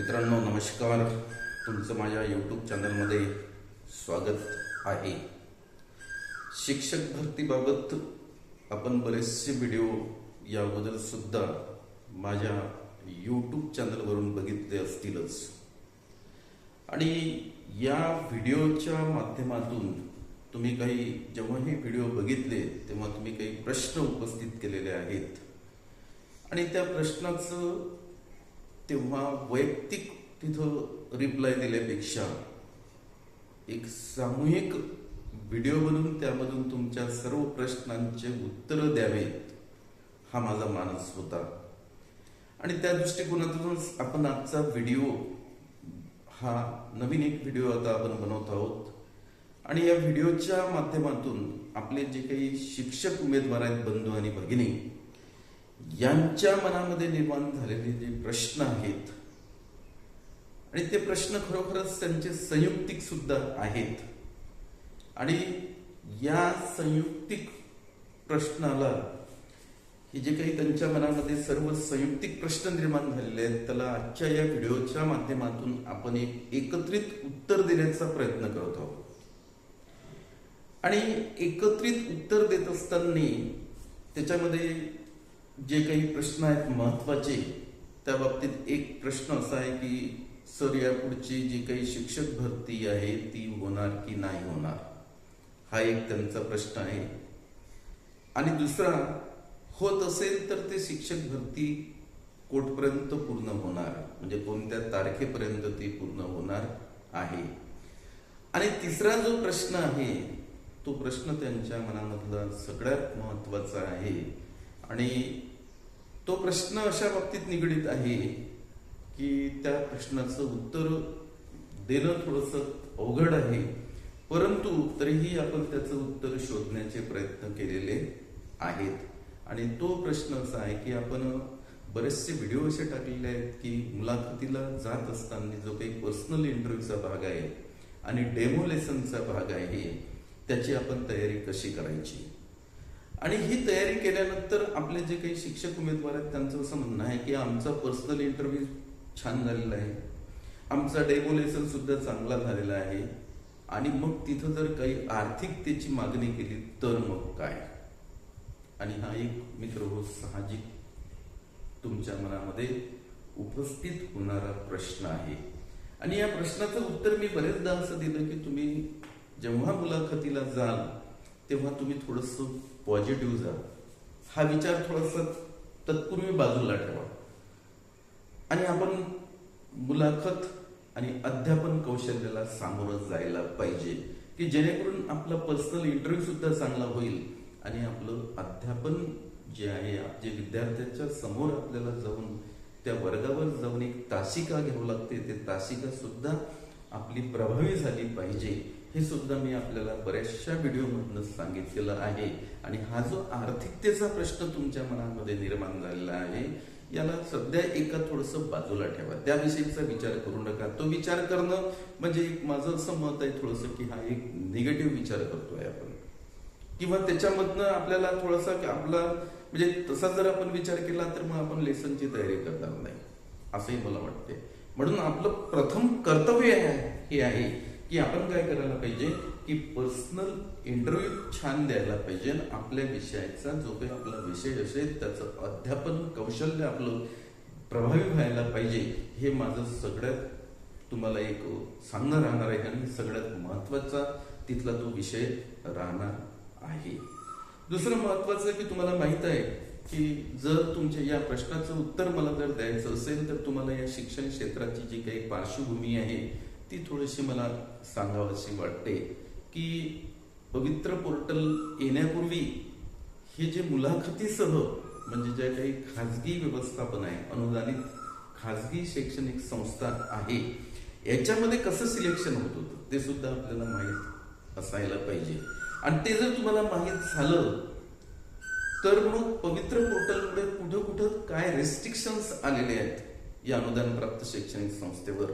मित्रांनो नमस्कार. तुमचं माझ्या यूट्यूब चॅनलमध्ये स्वागत आहे. शिक्षक भरतीबाबत आपण बरेचसे व्हिडिओ याबद्दल सुद्धा माझ्या यूट्यूब चॅनलवरून बघितले असतीलच. आणि या व्हिडिओच्या माध्यमातून तुम्ही काही जेव्हा हे व्हिडिओ बघितले तेव्हा तुम्ही काही प्रश्न उपस्थित केलेले आहेत. आणि त्या प्रश्नाचं तेव्हा वैयक्तिक तिथं रिप्लाय दिल्यापेक्षा एक सामूहिक व्हिडिओ बनवून त्यामधून तुमच्या सर्व प्रश्नांचे उत्तरं द्यावेत हा माझा मानस होता. आणि त्या दृष्टिकोनातूनच आपण आजचा व्हिडिओ हा नवीन एक व्हिडिओ आता आपण बनवत आहोत. आणि या व्हिडिओच्या माध्यमातून आपले जे काही शिक्षक उमेदवार आहेत बंधू आणि भगिनी यांच्या मनामध्ये निर्माण झालेले जे प्रश्न आहेत आणि ते प्रश्न खरोखरच त्यांचे संयुक्तिक सुद्धा आहेत. आणि या संयुक्तिक प्रश्नाला हे जे काही त्यांच्या मनामध्ये सर्व संयुक्तिक प्रश्न निर्माण झालेले आहेत त्याला आजच्या या व्हिडिओच्या माध्यमातून आपण एक एकत्रित उत्तर देण्याचा प्रयत्न करत आहोत. आणि एकत्रित उत्तर देत असताना त्याच्यामध्ये जे काही प्रश्न आहेत महत्त्वाचे त्या बाबतीत एक प्रश्न असा आहे की सर यापुढची जी काही शिक्षक भरती आहे ती होणार की नाही होणार? हा एक त्यांचा प्रश्न आहे. आणि दुसरा होत असेल तर ते शिक्षक भरती कोटपर्यंत पूर्ण होणार. म्हणजे कोणत्या तारखेपर्यंत ती पूर्ण होणार आहे? आणि तिसरा जो प्रश्न आहे तो प्रश्न त्यांच्या मनामधला सगळ्यात महत्त्वाचा आहे. आणि तो प्रश्न अशा बाबतीत निगडीत आहे की त्या प्रश्नाचं उत्तर देणं थोडस अवघड आहे. परंतु तरीही आपण त्याचं उत्तर शोधण्याचे प्रयत्न केलेले आहेत. आणि तो प्रश्न असा आहे की आपण बरेचसे व्हिडिओ असे टाकलेले आहेत की मुलाखतीला जात असताना जो काही पर्सनल इंटरव्ह्यूचा भाग आहे आणि डेमो लेसनचा भाग आहे त्याची आपण तयारी कशी करायची? आणि ही तयारी केल्यानंतर आपले जे काही शिक्षक उमेदवार आहेत त्यांचं असं म्हणणं आहे की आमचा पर्सनल इंटरव्ह्यू छान झालेला आहे. आमचा डेमोलेसन सुद्धा चांगला झालेला आहे. आणि मग तिथं जर काही आर्थिकतेची मागणी केली तर मग काय? आणि हा एक मित्र हो साहजिक तुमच्या मनामध्ये उपस्थित होणारा प्रश्न आहे. आणि या प्रश्नाचं उत्तर मी बरेचदा असं दिलं की तुम्ही जेव्हा मुलाखतीला जाल तेव्हा तुम्ही थोडस पॉझिटिव्ह जा. हा विचार थोडासा तत्पूर्वी बाजूला ठेवा. आणि आपण मुलाखत आणि अध्यापन कौशल्याला सामोरं जायला पाहिजे की जेणेकरून आपला पर्सनल इंटरव्ह्यू सुद्धा चांगला होईल आणि आपलं अध्यापन जे आहे जे विद्यार्थ्यांच्या समोर आपल्याला जाऊन त्या वर्गावर जाऊन एक तासिका घ्यावं लागते. ते तासिका सुद्धा आपली प्रभावी झाली पाहिजे. हे सुद्धा मी आपल्याला बऱ्याचशा व्हिडिओमधनं सांगितलेलं आहे. आणि हा जो आर्थिकतेचा प्रश्न तुमच्या मनामध्ये निर्माण झालेला आहे याला सध्या एका थोडस बाजूला ठेवा. त्याविषयीचा विचार करू नका. तो विचार करणं म्हणजे एक माझं असं मत आहे थोडस की हा एक निगेटिव्ह विचार करतोय आपण. किंवा त्याच्यामधनं आपल्याला थोडासा आपला म्हणजे तसा जर आपण विचार केला तर मग आपण लेसनची तयारी करणार नाही. असंही मला वाटते म्हणून आपलं प्रथम कर्तव्य हे आहे की आपण काय करायला पाहिजे? की पर्सनल इंटरव्ह्यू छान द्यायला पाहिजे आणि आपल्या विषयाचा जो काही आपला विषय असेल त्याचं अध्यापन कौशल्य आपलं प्रभावी व्हायला पाहिजे हे माझं सगळ्यात तुम्हाला एक सांगणं राहणार आहे आणि सगळ्यात महत्त्वाचा तिथला तो विषय राहणार आहे. दुसरं महत्वाचं की तुम्हाला माहीत आहे की जर तुमच्या या प्रश्नाचं उत्तर मला जर द्यायचं असेल तर तुम्हाला या शिक्षण क्षेत्राची जी काही पार्श्वभूमी आहे ती थोडीशी मला सांगावीशी वाटते की पवित्र पोर्टल येण्यापूर्वी हे जे मुलाखतीसह म्हणजे ज्या काही खाजगी व्यवस्थापन आहे अनुदानित खाजगी शैक्षणिक संस्था आहे याच्यामध्ये कसं सिलेक्शन होत होतं ते सुद्धा आपल्याला माहीत असायला पाहिजे. आणि ते जर तुम्हाला माहीत झालं तर मग पवित्र पोर्टलमुळे कुठं कुठं काय रेस्ट्रिक्शन्स आलेले आहेत या अनुदान प्राप्त शैक्षणिक संस्थेवर?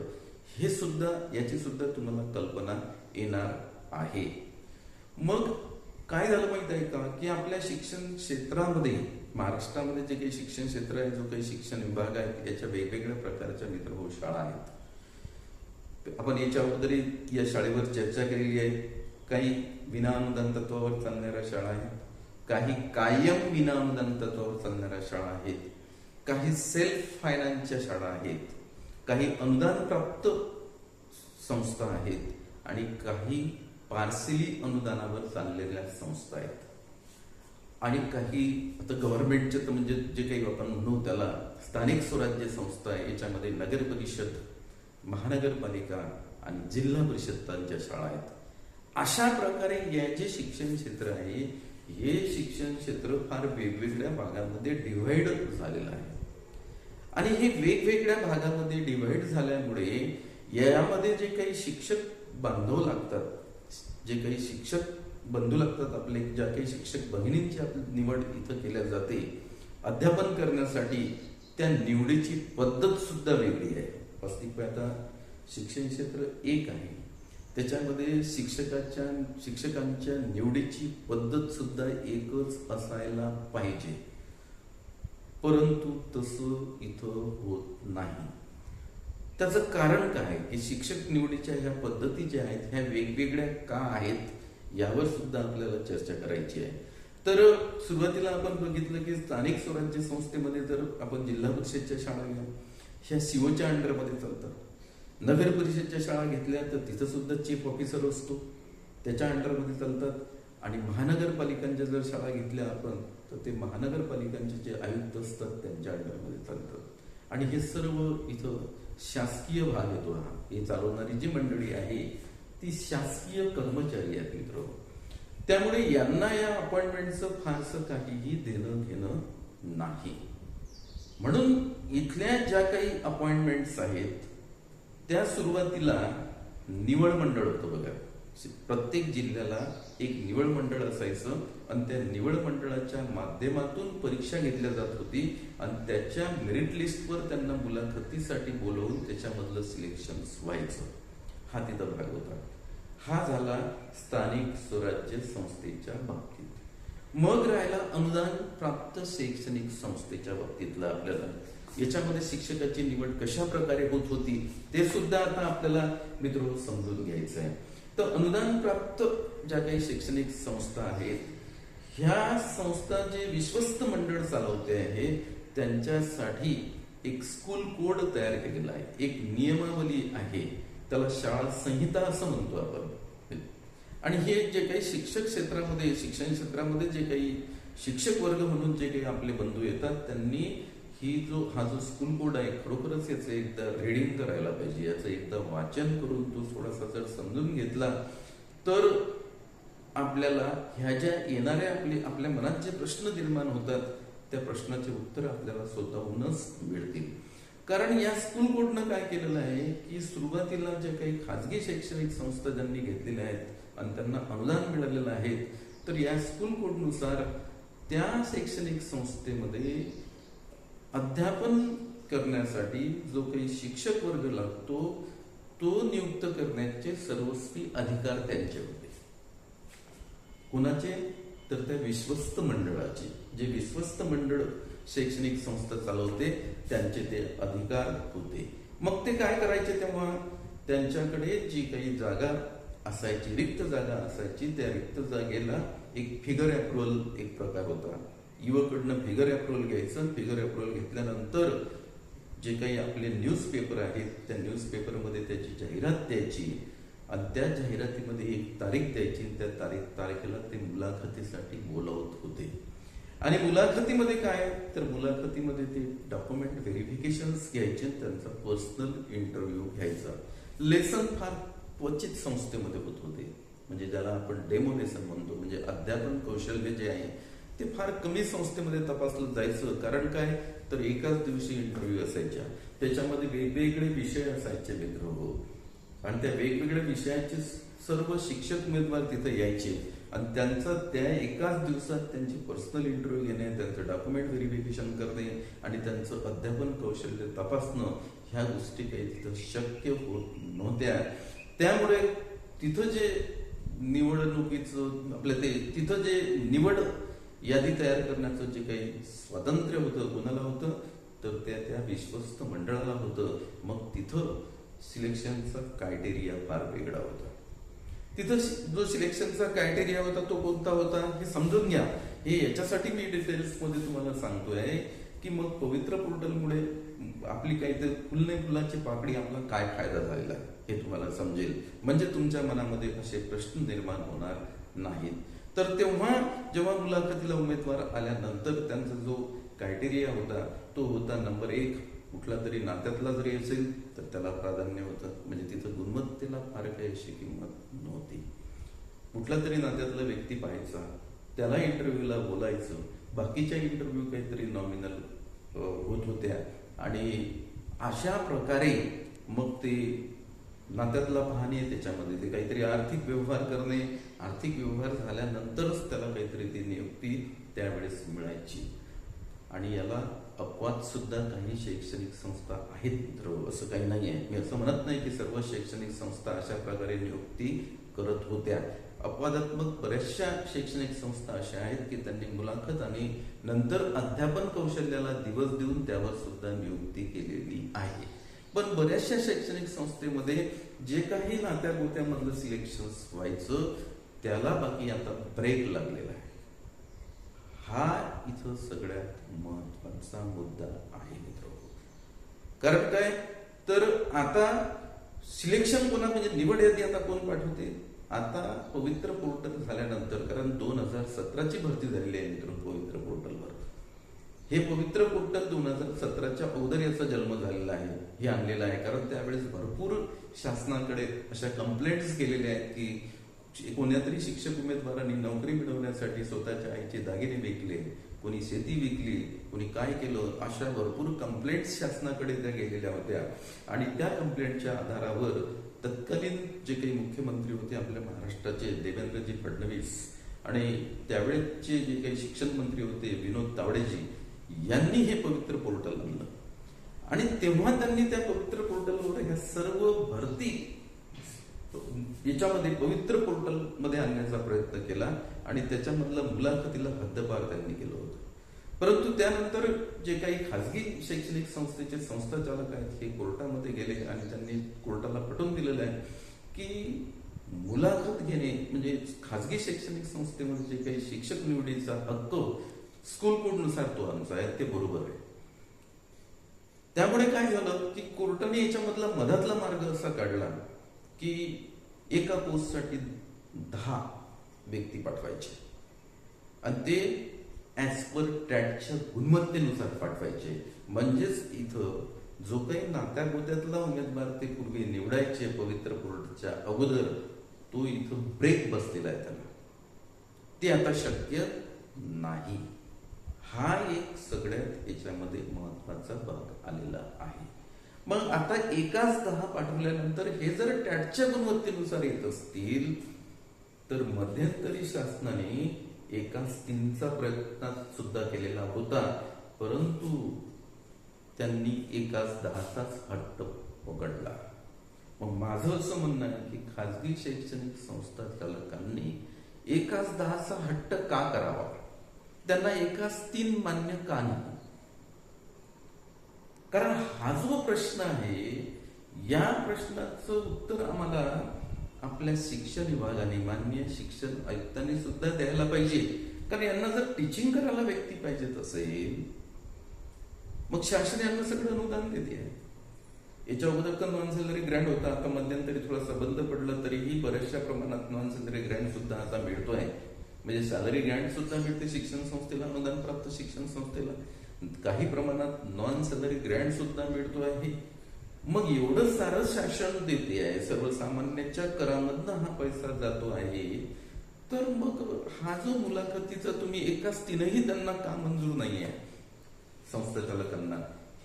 हे सुद्धा याची सुद्धा तुम्हाला कल्पना येणार आहे. मग काय झालं माहीत आहे का? की आपल्या शिक्षण क्षेत्रामध्ये महाराष्ट्रामध्ये जे काही शिक्षण क्षेत्र आहे जो काही शिक्षण विभाग आहे याच्या वेगवेगळ्या प्रकारच्या मित्रभाऊ शाळा आहेत. आपण याच्या अगोदरही या शाळेवर चर्चा केलेली आहे. काही विनाअनुदान तत्वावर चालणाऱ्या शाळा आहेत. काही कायम विनाअनुदान तत्वावर चालणाऱ्या शाळा आहेत. काही सेल्फ फायनान्सच्या शाळा आहेत. काही अनुदान प्राप्त संस्था आहेत आणि काही पार्सली अनुदानावर चाललेल्या संस्था आहेत. आणि काही आता गव्हर्नमेंटचे तर म्हणजे जे काही आपण म्हणू त्याला स्थानिक स्वराज्य संस्था आहे याच्यामध्ये नगर परिषद महानगरपालिका आणि जिल्हा परिषदांच्या शाळा आहेत. अशा प्रकारे या जे शिक्षण क्षेत्र आहे हे शिक्षण क्षेत्र फार वेगवेगळ्या भागांमध्ये डिव्हाइड झालेलं आहे. आणि हे वेगवेगळ्या भागामध्ये डिव्हाइड झाल्यामुळे यामध्ये जे काही शिक्षक बांधव लागतात जे काही शिक्षक बंधू लागतात आपले ज्या काही शिक्षक बहिणींची आपली निवड इथं केल्या जाते अध्यापन करण्यासाठी त्या निवडीची पद्धत सुद्धा वेगळी आहे. वास्तविक आता शिक्षण क्षेत्र एक आहे. त्याच्यामध्ये शिक्षकाच्या शिक्षकांच्या निवडीची पद्धत सुद्धा एकच असायला पाहिजे. परंतु तसं इथं होत नाही. त्याचं कारण काय? की शिक्षक निवडीच्या ह्या पद्धती ज्या आहेत ह्या वेगवेगळ्या का आहेत यावर सुद्धा आपल्याला चर्चा करायची आहे. तर सुरुवातीला आपण बघितलं की स्थानिक स्वराज्य संस्थेमध्ये जर आपण जिल्हा परिषदच्या शाळा घ्या ह्या सीओच्या अंडरमध्ये चालतात. नगर परिषदच्या शाळा घेतल्या तर तिथं सुद्धा चीफ ऑफिसर असतो. त्याच्या अंडरमध्ये चालतात. आणि महानगरपालिकांच्या जर शाळा घेतल्या आपण तर ते महानगरपालिकांचे जे आयुक्त असतात त्यांच्या अंडरमध्ये चालतात. आणि हे सर्व इथं शासकीय भाग येतो हा. हे चालवणारी जी मंडळी आहे ती शासकीय कर्मचारी आहेत मित्र. त्यामुळे यांना या अपॉइंटमेंटचं फारसं काहीही देणं घेणं नाही. म्हणून इथल्या ज्या काही अपॉइंटमेंट्स आहेत त्या सुरुवातीला निवड मंडळ होतं बघा. प्रत्येक जिल्ह्याला एक निवड मंडळ असायचं आणि त्या निवड मंडळाच्या माध्यमातून परीक्षा घेतल्या जात होती आणि त्याच्या मेरिट लिस्टवर त्यांना मुलाखतीसाठी बोलवून त्याच्यामधलं सिलेक्शन व्हायचं. हा तिथं भाग होता. हा झाला स्थानिक स्वराज्य संस्थेच्या बाबतीत. मग राहिला अनुदान प्राप्त शैक्षणिक संस्थेच्या बाबतीतला आपल्याला. याच्यामध्ये शिक्षकाची निवड कशा प्रकारे होत होती ते सुद्धा आता आपल्याला मित्र हो समजून घ्यायचं आहे तर अनुदान प्राप्त ज्या काही शैक्षणिक संस्था आहेत ह्या संस्था जे विश्वस्त मंडळ चालवते आहे त्यांच्यासाठी एक स्कूल कोड तयार केलेला आहे. एक नियमावली आहे. त्याला शाळा संहिता असं म्हणतो आपण. आणि हे जे काही शिक्षक क्षेत्रामध्ये शिक्षण क्षेत्रामध्ये जे काही शिक्षक वर्ग म्हणून जे काही आपले बंधू येतात त्यांनी ही जो हा जो स्कूल कोड आहे खरोखरच याचं एकदा रेडिंग करायला पाहिजे. याचं एकदा वाचन करून तो थोडासा जर समजून घेतला तर आपल्याला ह्या ज्या येणाऱ्या आपले आपल्या मनात जे प्रश्न निर्माण होतात त्या प्रश्नाचे उत्तर आपल्याला स्वतःहूनच मिळतील. कारण या स्कूल कोडनं काय केलेलं आहे की सुरुवातीला ज्या काही खाजगी शैक्षणिक संस्था ज्यांनी घेतलेल्या आहेत आणि त्यांना अनुदान मिळालेलं आहे तर या स्कूल कोडनुसार त्या शैक्षणिक संस्थेमध्ये अध्यापन करण्यासाठी जो काही शिक्षक वर्ग लागतो तो नियुक्त करण्याचे सर्वस्वी अधिकार त्यांचे होते. कुणाचे? तर त्या विश्वस्त मंडळाचे. जे विश्वस्त मंडळ शैक्षणिक संस्था चालवते त्यांचे ते अधिकार होते. मग ते काय करायचे तेव्हा? त्यांच्याकडे जी काही जागा असायची रिक्त जागा असायची त्या रिक्त जागेला एक फिगर अप्रुव्हल एक प्रकार होता. युवकडनं फिगर अप्रुव्हल घ्यायचं. फिगर अप्रुव्हल घेतल्यानंतर जे काही आपले न्यूज पेपर आहेत त्या न्यूज पेपरमध्ये त्याची जाहिरात द्यायची. आणि त्या जाहिरातीमध्ये एक तारीख द्यायची त्या तारीख तारखेला ते मुलाखतीसाठी बोलवत होते. आणि मुलाखतीमध्ये काय? तर मुलाखतीमध्ये ते डॉक्युमेंट व्हेरिफिकेशन घ्यायचे त्यांचा पर्सनल इंटरव्ह्यू घ्यायचा. लेसन फार क्वचित संस्थेमध्ये होत होते. म्हणजे ज्याला आपण डेमो लेसन म्हणतो म्हणजे अध्यापन कौशल्य जे आहे ते फार कमी संस्थेमध्ये तपासलं जायचं. कारण काय? तर एकाच दिवशी इंटरव्ह्यू असायच्या. त्याच्यामध्ये वेगवेगळे विषय असायचे मित्र हो. आणि त्या वेगवेगळ्या विषयाचे सर्व शिक्षक उमेदवार तिथे यायचे. आणि त्यांचा त्या एकाच दिवसात त्यांची पर्सनल इंटरव्ह्यू घेणे त्यांचं डॉक्युमेंट व्हेरिफिकेशन करणे आणि त्यांचं अध्यापन कौशल्य तपासणं ह्या गोष्टी काही तिथं शक्य होत नव्हत्या. त्यामुळे तिथं जे निवडणुकीचं आपलं ते तिथं जे निवड यादी तयार करण्याचं जे काही स्वातंत्र्य होतं कोणाला होतं तर त्या त्या विश्वस्त मंडळाला होतं. मग तिथं सिलेक्शनचा क्रायटेरिया फार वेगळा होता. तिथं जो सिलेक्शनचा क्रायटेरिया होता तो कोणता होता हे समजून घ्या. हे याच्यासाठी मी डिटेल्समध्ये तुम्हाला सांगतोय की मग पवित्र पोर्टलमुळे आपली काही ते फुलने फुलाची पाकडी आपला काय फायदा झालेला हे तुम्हाला समजेल. म्हणजे तुमच्या मनामध्ये असे प्रश्न निर्माण होणार नाहीत. तर तेव्हा जेव्हा मुलाखतीला उमेदवार आल्यानंतर त्यांचा जो क्रायटेरिया होता तो होता नंबर एक कुठला तरी नात्यातला जरी असेल तर त्याला प्राधान्य होतं. म्हणजे तिथं गुणवत्तेला फार काही अशी किंमत नव्हती. कुठला तरी नात्यातला व्यक्ती पाहायचा त्याला इंटरव्ह्यूला बोलायचं बाकीच्या इंटरव्ह्यू काहीतरी नॉमिनल होत होत्या. आणि अशा प्रकारे मग ते नात्यातला आहे त्याच्यामध्ये. ते काहीतरी आर्थिक व्यवहार करणे आर्थिक व्यवहार झाल्यानंतरच त्याला काहीतरी ती नियुक्ती त्यावेळेस मिळायची. आणि याला अपवाद सुद्धा काही शैक्षणिक संस्था आहेत मित्र असं काही नाही आहे मी असं म्हणत नाही की सर्व शैक्षणिक संस्था अशा प्रकारे नियुक्ती करत होत्या. अपवादात्मक बऱ्याचशा शैक्षणिक संस्था अशा आहेत की त्यांनी मुलाखत आणि नंतर अध्यापन कौशल्याला दिवस देऊन त्यावर सुद्धा नियुक्ती केलेली आहे. पण बऱ्याचशा शैक्षणिक संस्थेमध्ये जे काही नात्या गोत्यामधलं सिलेक्शन व्हायचं त्याला बाकी आता ब्रेक लागलेला आहे. हा इथं सगळ्यात महत्त्वाचा मुद्दा आहे मित्र. कारण काय? तर आता सिलेक्शन कोणा म्हणजे निवड यादी आता कोण पाठवते? आता पवित्र पोर्टल झाल्यानंतर कारण दोन हजार सतराची भरती झालेली आहे मित्र पवित्र पोर्टलवर हे पवित्र पोर्टल दोन हजार सतराच्या अगोदर याचा जन्म झालेला आहे. हे आणलेलं आहे. कारण त्यावेळेस भरपूर शासनाकडे अशा कंप्लेंट्स केलेल्या आहेत की कोणत्यातरी शिक्षक उमेदवारांनी नोकरी मिळवण्यासाठी स्वतःच्या आईचे दागिने विकले कोणी शेती विकली कोणी काय केलं अशा भरपूर कंप्लेंट्स शासनाकडे त्या गेलेल्या होत्या. आणि त्या कंप्लेंटच्या आधारावर तत्कालीन जे काही मुख्यमंत्री होते आपल्या महाराष्ट्राचे देवेंद्रजी फडणवीस आणि त्यावेळेचे जे काही शिक्षण मंत्री होते विनोद तावडेजी यांनी हे पवित्र पोर्टल आणलं. आणि तेव्हा त्यांनी त्या पवित्र पोर्टलवर ह्या सर्व भरती याच्यामध्ये पवित्र पोर्टलमध्ये आणण्याचा प्रयत्न केला आणि त्याच्यामधलं मुलाखतीला हद्दपार त्यांनी केलं होतं. परंतु त्यानंतर जे काही खाजगी शैक्षणिक संस्थेचे संस्थाचालक आहेत हे कोर्टामध्ये गेले आणि त्यांनी कोर्टाला पटवून दिलेलं आहे की मुलाखत घेणे म्हणजे खाजगी शैक्षणिक संस्थेमध्ये जे काही शिक्षक निवडीचा हक्क स्कूल कोडनुसार तो अनुसार आहे ते बरोबर आहे. त्यामुळे काय झालं की कोर्टाने याच्यामधला मधातला मार्ग असा काढला की एका पोस्टसाठी दहा व्यक्ती पाठवायचे. आणि ते ॲज पर टॅटच्या गुणवत्तेनुसार पाठवायचे. म्हणजेच इथं जो काही नात्या गोत्यातला उमेदवार ते पूर्वी निवडायचे पवित्र कोर्टच्या अगोदर तो इथं ब्रेक बसलेला आहे त्यांना. ते आता शक्य नाही. हा एक सगळ्यात याच्यामध्ये महत्त्वाचा भाग आलेला आहे. मग आता एकाच दहा पाठवल्यानंतर हे जर टॅटच्या गुणवत्तेनुसार येत असतील तर मध्यंतरी शासनाने एकाच तीनचा प्रयत्न सुद्धा केलेला होता. परंतु त्यांनी एकाच दहाचाच हट्ट पकडला. मग माझं असं म्हणणं आहे की खाजगी शैक्षणिक संस्था चालकांनी एकाच दहाचा हट्ट का करावा? त्यांना एकाच तीन मान्य का नाही? कारण हा जो प्रश्न आहे या प्रश्नाचं उत्तर आम्हाला आपल्या शिक्षण विभागाने मान्य शिक्षण आयुक्तांनी सुद्धा द्यायला पाहिजे. कारण यांना जर टीचिंग करायला व्यक्ती पाहिजेत असेल मग शासन यांना सगळं अनुदान देते. याच्या अगोदर तर नॉन सॅलरी ग्रँड होता आता मध्यंतरी थोडासा बंद पडलं तरीही बऱ्याचशा प्रमाणात नॉन सॅलरी ग्रँड सुद्धा आता मिळतोय. म्हणजे सॅलरी ग्रँड सुद्धा मिळते शिक्षण संस्थेला अनुदान प्राप्त शिक्षण संस्थेला. काही प्रमाणात नॉन सॅलरी ग्रँड सुद्धा मिळतो आहे. मग एवढं सारं शासन देते आहे सर्वसामान्याच्या करामधनं हा पैसा जातो आहे. तर मग हा जो मुलाखतीचा तुम्ही एकाच तीनही त्यांना का मंजूर नाही आहे संस्था चालकांना.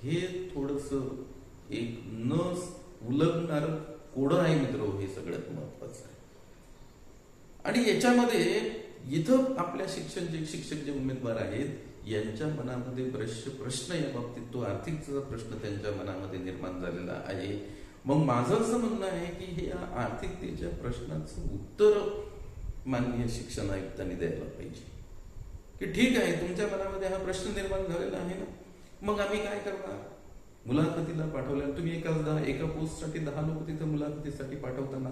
हे थोडस एक न उलगणार कोड आहे मित्र हे सगळ्यात महत्वाचं. आहे आणि याच्यामध्ये इथं आपल्या शिक्षण जे शिक्षक जे उमेदवार आहेत यांच्या मनामध्ये बरेचसे प्रश्न या बाबतीत तो आर्थिकचा प्रश्न त्यांच्या मनामध्ये निर्माण झालेला आहे. मग माझं असं म्हणणं आहे की हे या आर्थिकतेच्या प्रश्नाचं उत्तर माननीय शिक्षण आयुक्तांनी द्यायला पाहिजे. की ठीक आहे तुमच्या मनामध्ये हा प्रश्न निर्माण झालेला आहे ना? मग आम्ही काय करणार? मुलाखतीला पाठवल्या तुम्ही एकाच दहा एका पोस्टसाठी दहा लोक तिथं मुलाखतीसाठी पाठवताना?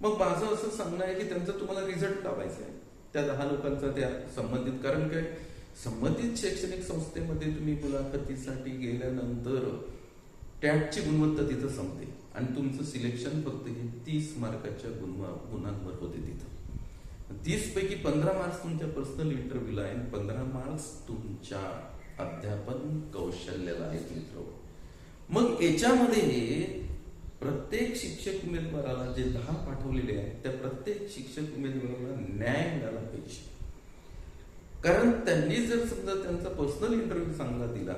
मग माझं असं सांगणं आहे की त्यांचा तुम्हाला रिझल्ट लावायचा आहे. त्या दहा लोकांचा त्या संबंधित कारण काय? संबंधित शैक्षणिक संस्थेमध्ये तुम्ही मुलाखतीसाठी गेल्यानंतर टॅटची गुणवत्ता तिथं संपते. आणि तुमचं सिलेक्शन फक्त हे तीस मार्काच्या गुण गुणांवर होते तिथं. तीस पैकी पंधरा मार्क्स तुमच्या पर्सनल इंटरव्ह्यूला आहे आणि पंधरा मार्क्स तुमच्या अध्यापन कौशल्याला आहेत मित्र. मग याच्यामध्ये प्रत्येक शिक्षक उमेदवाराला जे दहा पाठवलेले आहेत त्या प्रत्येक शिक्षक उमेदवाराला न्याय मिळाला पाहिजे. कारण त्यांनी जर समजा त्यांचा पर्सनल इंटरव्ह्यू चांगला दिला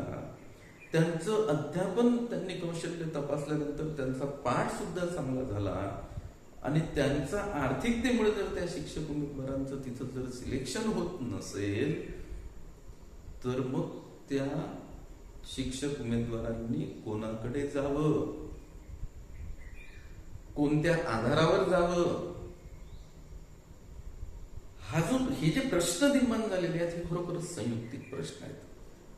त्यांचं अध्यापन त्यांनी कौशल्य तपासल्यानंतर त्यांचा पाठ सुद्धा चांगला झाला आणि त्यांचा आर्थिकतेमुळे जर त्या शिक्षक उमेदवारांचं तिथं जर सिलेक्शन होत नसेल तर मग त्या शिक्षक उमेदवारांनी कोणाकडे जावं? कोणत्या आधारावर जावं? हा जो हे जे प्रश्न निर्माण झालेले आहेत हे खरोखरच संयुक्तिक प्रश्न आहेत.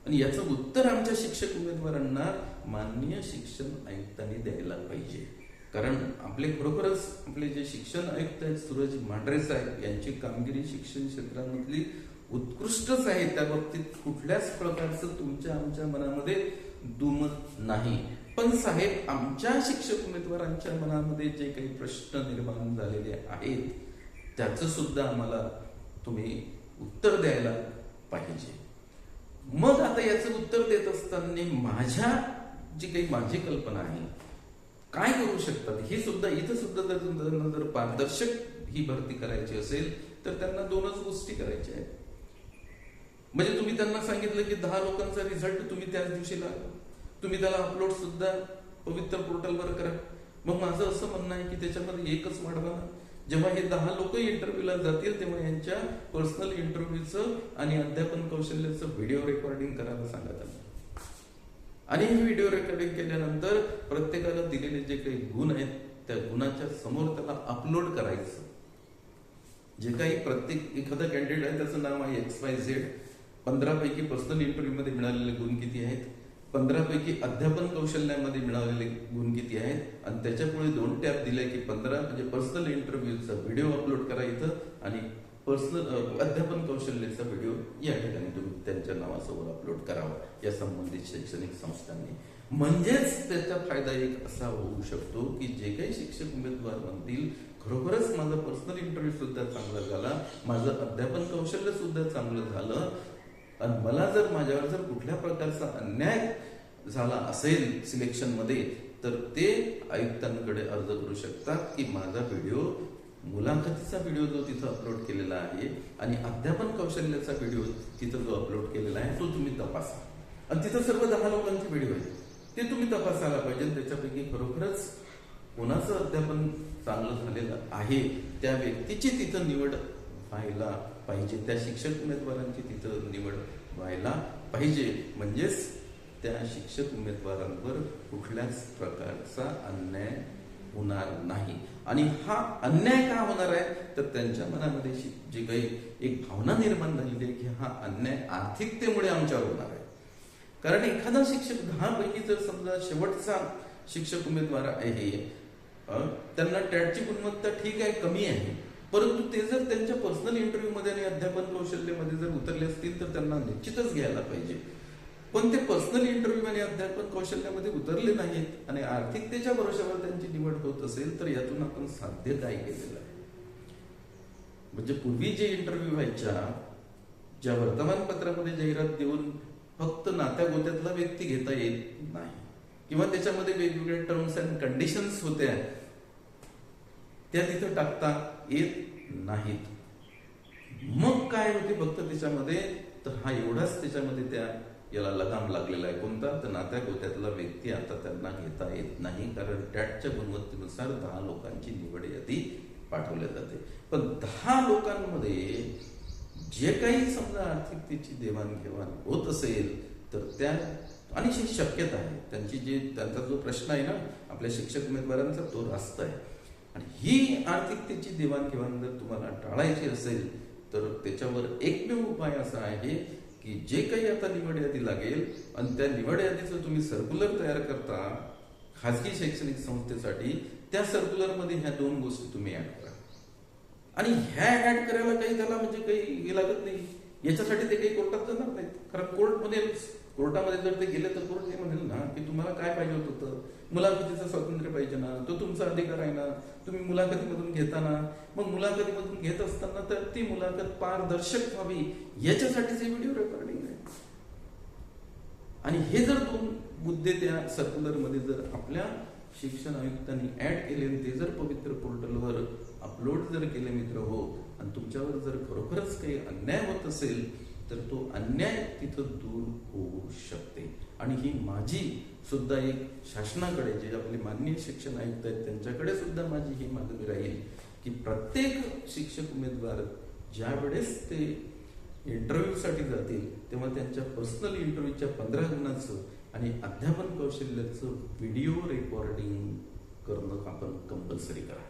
आणि याचं उत्तर आमच्या शिक्षक उमेदवारांना माननीय शिक्षण आयुक्तांनी द्यायला पाहिजे. कारण आपले खरोखरच आपले जे शिक्षण आयुक्त आहेत सूरज मांढरे साहेब यांची कामगिरी शिक्षण क्षेत्रामधली उत्कृष्टच आहे. त्या बाबतीत कुठल्याच प्रकारचं तुमच्या आमच्या मनामध्ये दुमत नाही. पण साहेब आमच्या शिक्षक उमेदवारांच्या मनामध्ये जे काही प्रश्न निर्माण झालेले आहेत त्याचं सुद्धा आम्हाला तुम्ही उत्तर द्यायला पाहिजे. मग आता याचं उत्तर देत असताना माझ्या जी काही माझी कल्पना आहे काय करू शकतात? हे सुद्धा इथं सुद्धा जर जर पारदर्शक ही भरती करायची असेल तर त्यांना दोनच गोष्टी करायच्या आहेत. म्हणजे तुम्ही त्यांना सांगितलं की दहा लोकांचा रिझल्ट तुम्ही त्याच दिवशी लागला तुम्ही त्याला अपलोड सुद्धा पवित्र पोर्टलवर करा. मग माझं असं म्हणणं आहे की त्याच्यामध्ये एकच वाढवा ना. जेव्हा हे दहा लोक इंटरव्ह्यूला जातील तेव्हा यांच्या पर्सनल इंटरव्ह्यूचं आणि अध्यापन कौशल्याचं व्हिडिओ रेकॉर्डिंग करायला सांगत आहे आणि हे व्हिडिओ रेकॉर्डिंग केल्यानंतर प्रत्येकाला दिलेले जे काही गुण आहेत त्या गुणाच्या समोर त्याला अपलोड करायचं. जे काही प्रत्येक एखादा कॅन्डिडेट आहे त्याचं नाव आहे एक्स वाय झेड पंधरा पैकी पर्सनल इंटरव्ह्यू मध्ये मिळालेले गुण किती आहेत? पंधरा पैकी अध्यापन कौशल्यामध्ये मिळालेले गुण किती आहेत? आणि त्याच्यापुढे दोन टॅप दिले की पंधरा म्हणजे पर्सनल इंटरव्ह्यूचा व्हिडिओ अपलोड करा इथं आणि पर्सनल अध्यापन कौशल्याचा व्हिडिओ या ठिकाणी तुम्ही त्यांच्या नावासमोर अपलोड करावा या संबंधित शैक्षणिक संस्थांनी. म्हणजेच त्याचा फायदा एक असा होऊ शकतो की जे काही शिक्षक उमेदवार म्हणतील खरोखरच माझा पर्सनल इंटरव्ह्यू सुद्धा चांगला झाला माझं अध्यापन कौशल्य सुद्धा चांगलं झालं आणि मला जर माझ्यावर जर कुठल्या प्रकारचा अन्याय झाला असेल सिलेक्शनमध्ये तर ते आयुक्तांकडे अर्ज करू शकतात की माझा व्हिडिओ मुलाखतीचा व्हिडिओ जो तिथं अपलोड केलेला आहे आणि अध्यापन कौशल्याचा व्हिडिओ तिथं जो अपलोड केलेला आहे तो तुम्ही तपासा. आणि तिथं सर्व दहा लोकांचे व्हिडिओ आहेत. ते तुम्ही तपासायला पाहिजे त्याच्यापैकी खरोखरच कोणाचं अध्यापन चांगलं झालेलं आहे त्या व्यक्तीची तिथं निवड व्हायला पाहिजे. त्या शिक्षक उमेदवारांची तिथं निवड व्हायला पाहिजे. म्हणजेच त्या शिक्षक उमेदवारांवर कुठल्याच प्रकारचा अन्याय होणार नाही. आणि हा अन्याय का होणार आहे? तर त्यांच्या मनामध्ये शि- जी काही एक भावना निर्माण झालेली आहे की हा अन्याय आर्थिकतेमुळे आमच्यावर होणार आहे. कारण एखादा शिक्षक दहा पैकी जर समजा शेवटचा शिक्षक उमेदवार आहे त्यांना टॅटची गुणवत्ता ठीक आहे कमी आहे. परंतु ते जर त्यांच्या पर्सनल इंटरव्ह्यूमध्ये आणि अध्यापन कौशल्यमध्ये जर उतरले असतील तर त्यांना निश्चितच घ्यायला पाहिजे. पण ते पर्सनल इंटरव्ह्यू आणि अध्यापन कौशल्यामध्ये उतरले नाहीत आणि आर्थिकतेच्या भरोशावर त्यांची निवड होत असेल तर यातून आपण साध्य काय केलेलं आहे? म्हणजे पूर्वी जे इंटरव्ह्यू व्हायच्या ज्या वर्तमानपत्रामध्ये जाहिरात देऊन फक्त नात्या गोत्यातला व्यक्ती घेता येत नाही किंवा त्याच्यामध्ये वेगवेगळ्या टर्म्स अँड कंडिशन्स होत्या त्या तिथं टाकता येत नाहीत. मग काय होते फक्त त्याच्यामध्ये तर हा एवढाच त्याच्यामध्ये त्या याला लगाम लागलेला आहे. कोणता? तर नात्या गोत्यातला व्यक्ती आता त्यांना घेता येत नाही कारण टॅटच्या गुणवत्तेनुसार दहा लोकांची निवड यादी पाठवल्या जाते. पण दहा लोकांमध्ये जे काही समजा आर्थिकतेची देवाणघेवाण होत असेल तर त्या आणि शक्यता आहे त्यांची जी त्यांचा जो प्रश्न आहे ना आपल्या शिक्षक उमेदवारांचा तो रास्त आहे. आणि ही आर्थिकतेची देवाणघेवाण जर तुम्हाला टाळायची असेल तर त्याच्यावर एकमेव उपाय असा आहे की जे काही आता निवड यादी लागेल आणि त्या निवड यादीचं तुम्ही सर्क्युलर तयार करता खाजगी शैक्षणिक संस्थेसाठी त्या सर्क्युलरमध्ये ह्या दोन गोष्टी तुम्ही ऍड करा. आणि ह्या ऍड करायला काही त्याला म्हणजे काही हे लागत नाही. याच्यासाठी ते काही कोर्टात जाणार नाहीत. कारण कोर्टमध्ये कोर्टामध्ये जर ते गेले तर कोर्ट हे म्हणेल ना की तुम्हाला काय पाहिजे होतं मुलाखतीचं स्वातंत्र्य पाहिजे ना तो तुमचा अधिकार आहे ना. तुम्ही मुलाखतीमधून घेताना मग मुलाखतीमधून घेत असताना तर ती मुलाखत पारदर्शक व्हावी याच्यासाठीच हे व्हिडिओ रेकॉर्डिंग आहे. आणि हे जर दोन मुद्दे त्या सर्क्युलरमध्ये जर आपल्या शिक्षण आयुक्तांनी ऍड केले आणि ते जर पवित्र पोर्टलवर अपलोड जर केले मित्र हो आणि तुमच्यावर जर खरोखरच काही अन्याय होत असेल तर तो अन्याय तिथं दूर होऊ शकते. आणि ही माझी सुद्धा एक शासनाकडे जे आपले माननीय शिक्षण आयुक्त आहेत त्यांच्याकडे सुद्धा माझी ही मागणी राहील की प्रत्येक शिक्षक उमेदवार ज्या वेळेस ते इंटरव्ह्यूसाठी जातील तेव्हा त्यांच्या पर्सनल इंटरव्ह्यूच्या पंधरा गुणाचं आणि अध्यापन कौशल्याचं व्हिडिओ रेकॉर्डिंग करणं आपण कंपल्सरी करा.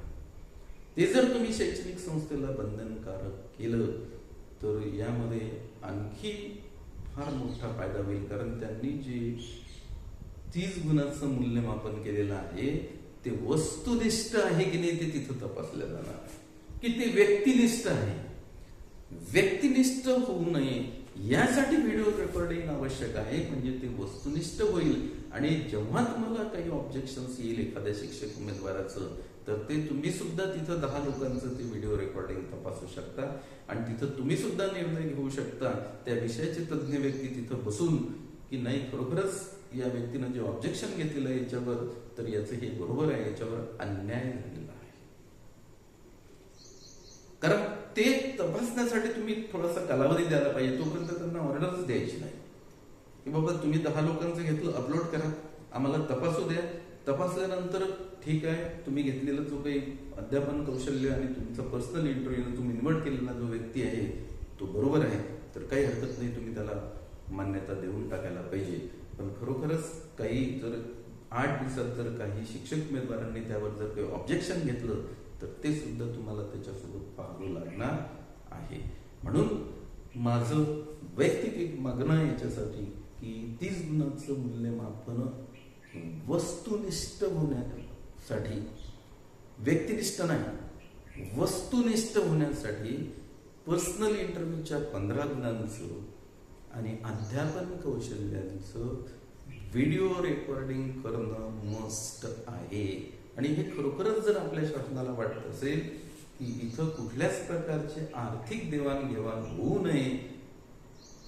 ते जर तुम्ही शैक्षणिक संस्थेला बंधनकारक केलं तर यामध्ये आणखी फार मोठा फायदा होईल. कारण त्यांनी जे तीस गुणाचं मूल्यमापन केलेलं आहे ते वस्तुनिष्ठ आहे की नाही ते तिथं तपासलं जाणार. की ते व्यक्तिनिष्ठ आहे. व्यक्तिनिष्ठ होऊ नये. यासाठी व्हिडिओ रेकॉर्डिंग आवश्यक आहे. म्हणजे ते वस्तुनिष्ठ होईल. आणि जेव्हा तुम्हाला काही ऑब्जेक्शन्स येईल एखाद्या शिक्षक उमेदवाराचं तर ते तुम्ही सुद्धा तिथं दहा लोकांचं ते व्हिडिओ रेकॉर्डिंग तपासू शकता. आणि तिथं तुम्ही सुद्धा निर्णय घेऊ शकता. त्या विषयाचे तज्ज्ञ व्यक्ती तिथं बसून की नाही खरोखरच या व्यक्तीनं जे ऑब्जेक्शन घेतलेलं आहे याच्यावर तर याचं हे बरोबर आहे याच्यावर अन्याय झालेला आहे. कारण ते तपासण्यासाठी तुम्ही थोडासा कालावधी द्यायला पाहिजे तोपर्यंत त्यांना ऑर्डरच द्यायची नाही. की बाबा तुम्ही दहा लोकांचं घेतलं अपलोड करा. आम्हाला तपासू द्या. तपासल्यानंतर ठीक आहे तुम्ही घेतलेला जो काही अध्यापन कौशल्य आणि तुमचा पर्सनल इंटरव्ह्यू तुम्ही निवड केलेला जो व्यक्ती आहे तो बरोबर आहे. तर काही हरकत नाही तुम्ही त्याला मान्यता देऊन टाकायला पाहिजे. पण खरोखरच काही जर आठ दिवसात जर काही शिक्षक उमेदवारांनी त्यावर जर काही ऑब्जेक्शन घेतलं तर ते सुद्धा तुम्हाला त्याच्यासोबत पाहावं लागणार आहे. म्हणून माझं वैयक्तिक एक मागणं आहे याच्यासाठी की तीस गुणाचं मूल्यमापन वस्तुनिष्ठ होण्यासाठी व्यक्तिनिष्ठ नाही वस्तुनिष्ठ होण्यासाठी पर्सनल इंटरव्ह्यूच्या पंधरा गुणांचं आणि अध्यापन कौशल्यांचं व्हिडिओ रेकॉर्डिंग करणं मस्ट आहे. आणि हे खरोखरच जर आपल्या शासनाला वाटत असेल की इथं कुठल्याच प्रकारचे आर्थिक देवाणघेवाण होऊ नये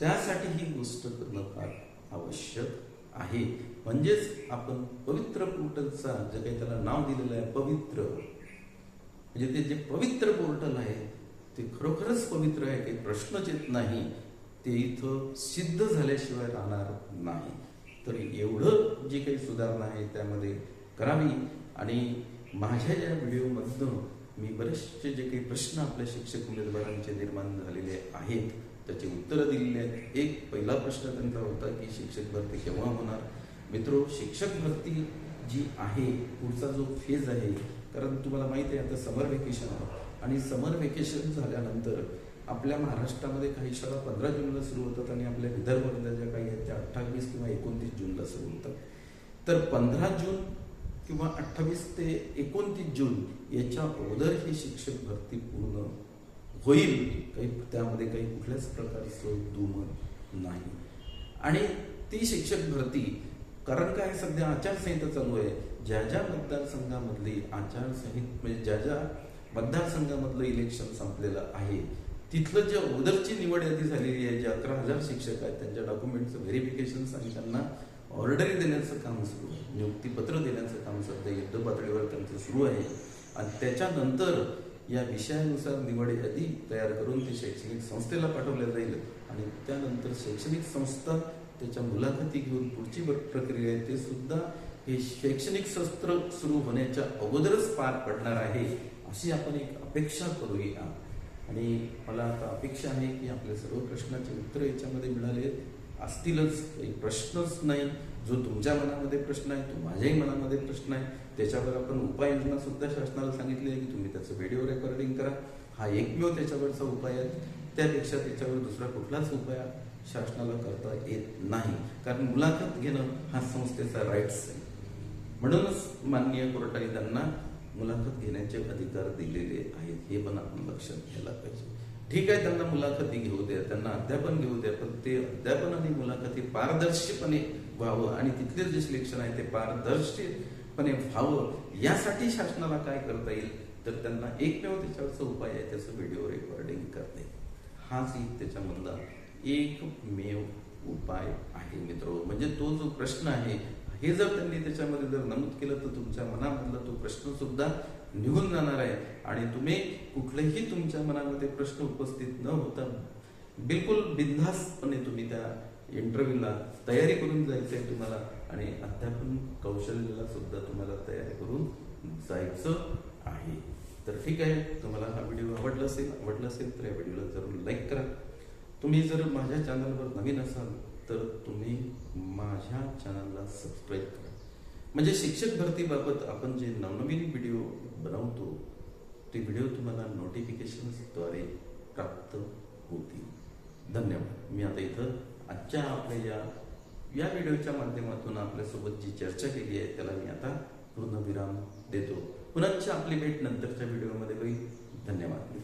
त्यासाठी ही गोष्ट करणं फार आवश्यक आहे. म्हणजेच आपण पवित्र पोर्टलचा जे काही त्याला नाव दिलेलं आहे पवित्र. म्हणजे ते जे पवित्र पोर्टल आहे ते खरोखरच पवित्र आहे काही प्रश्नच येत नाही. ते इथं सिद्ध झाल्याशिवाय राहणार नाही. तर एवढं जी काही सुधारणा आहे त्यामध्ये करावी. आणि माझ्या या व्हिडिओमधनं मी बरेचसे जे काही प्रश्न आपल्या शिक्षक उमेदवारांचे निर्माण झालेले आहेत त्याची उत्तरं दिलेली आहेत. एक पहिला प्रश्न त्यांचा होता की शिक्षक भरती केव्हा होणार? मित्रो शिक्षक भरती जी आहे पुढचा जो फेज आहे कारण तुम्हाला माहिती आहे आता समर व्हेकेशन आहे. आणि समर व्हेकेशन झाल्यानंतर आपल्या महाराष्ट्रामध्ये काही शाळा पंधरा जूनला सुरू होतात आणि आपल्या विदर्भातल्या ज्या काही आहेत त्या अठ्ठावीस किंवा एकोणतीस जूनला सुरू होतात. तर पंधरा जून किंवा अठ्ठावीस ते एकोणतीस जून याच्या अगोदर ही शिक्षक भरती पूर्ण होईल. काही त्यामध्ये काही कुठल्याच प्रकारचं दुमत नाही. आणि ती शिक्षक भरती कारण काय सध्या आचारसंहिता चालू आहे. ज्या ज्या मतदारसंघामधली आचारसंहिता म्हणजे ज्या ज्या मतदारसंघामधलं इलेक्शन संपलेलं आहे तिथलं जे अगोदरची निवड यादी झालेली आहे जे अकरा हजार शिक्षक आहेत त्यांच्या डॉक्युमेंटचं व्हेरिफिकेशन आणि त्यांना ऑर्डरी देण्याचं काम सुरू आहे. नियुक्तीपत्र देण्याचं काम सध्या युद्ध पातळीवर त्यांचं सुरू आहे. आणि त्याच्यानंतर या विषयानुसार निवड यादी तयार करून ते शैक्षणिक संस्थेला पाठवल्या जाईल. आणि त्यानंतर शैक्षणिक संस्था त्याच्या मुलाखती घेऊन पुढची प्रक्रिया आहे. ते सुद्धा हे शैक्षणिक सत्र सुरू होण्याच्या अगोदरच पार पडणार आहे अशी आपण एक अपेक्षा करूया. आणि मला आता अपेक्षा आहे की आपल्या सर्व प्रश्नाचे उत्तर याच्यामध्ये मिळाले. असतीलच काही प्रश्नच नाही. जो तुमच्या मनामध्ये प्रश्न आहे तो माझ्याही मनामध्ये प्रश्न आहे. त्याच्यावर आपण उपाययोजना सुद्धा शासनाला सांगितली आहे की तुम्ही त्याचं व्हिडिओ रेकॉर्डिंग करा. हा एकमेव त्याच्यावरचा उपाय आहे. त्यापेक्षा त्याच्यावर दुसरा कुठलाच उपाय शासनाला करता येत नाही. कारण मुलाखत घेणं हा संस्थेचा राईट्स आहे. म्हणूनच माननीय कोर्टाने त्यांना मुलाखत घेण्याचे अधिकार दिलेले आहेत. हे पण आपण लक्षात घ्यायला पाहिजे. ठीक आहे त्यांना मुलाखती घेऊ द्या त्यांना अध्यापन घेऊ द्या पण ते अध्यापन आणि मुलाखती पारदर्शीपणे व्हावं आणि तिथले जे सिलेक्शन आहे ते पणे व्हावं यासाठी शासनाला काय करता येईल तर त्यांना एकमेव त्याच्यावरचा उपाय आहे त्याचं व्हिडिओ रेकॉर्डिंग करणे. हाच एक त्याच्यामधला एकमेव उपाय आहे मित्र म्हणजे तो जो प्रश्न आहे हे जर त्यांनी त्याच्यामध्ये जर नमूद केलं तर तुमच्या मनामधला तो प्रश्न सुद्धा निघून जाणार आहे. आणि तुम्ही कुठलंही तुमच्या मनामध्ये प्रश्न उपस्थित न होता बिलकुल बिनधास्तपणे तुम्ही त्या इंटरव्ह्यूला तयारी करून जायचं आहे तुम्हाला आणि अध्यापन कौशल्याला सुद्धा तुम्हाला तयारी करून जायचं आहे. तर ठीक आहे तुम्हाला हा व्हिडिओ आवडला असेल आवडला असेल तर या व्हिडिओला जरूर लाईक करा. तुम्ही जर माझ्या चॅनलवर नवीन असाल तर तुम्ही माझ्या चॅनलला सबस्क्राईब करा. म्हणजे शिक्षक भरतीबाबत आपण जे नवनवीन व्हिडिओ बनवतो ते व्हिडिओ तुम्हाला नोटिफिकेशनद्वारे प्राप्त होतील. धन्यवाद. मी आता इथं आजच्या आपल्या या या व्हिडिओच्या माध्यमातून आपल्यासोबत जी चर्चा केली आहे त्याला मी आता पूर्णविराम देतो. पुनश्च आपली भेट नंतरच्या व्हिडिओमध्ये काही धन्यवाद.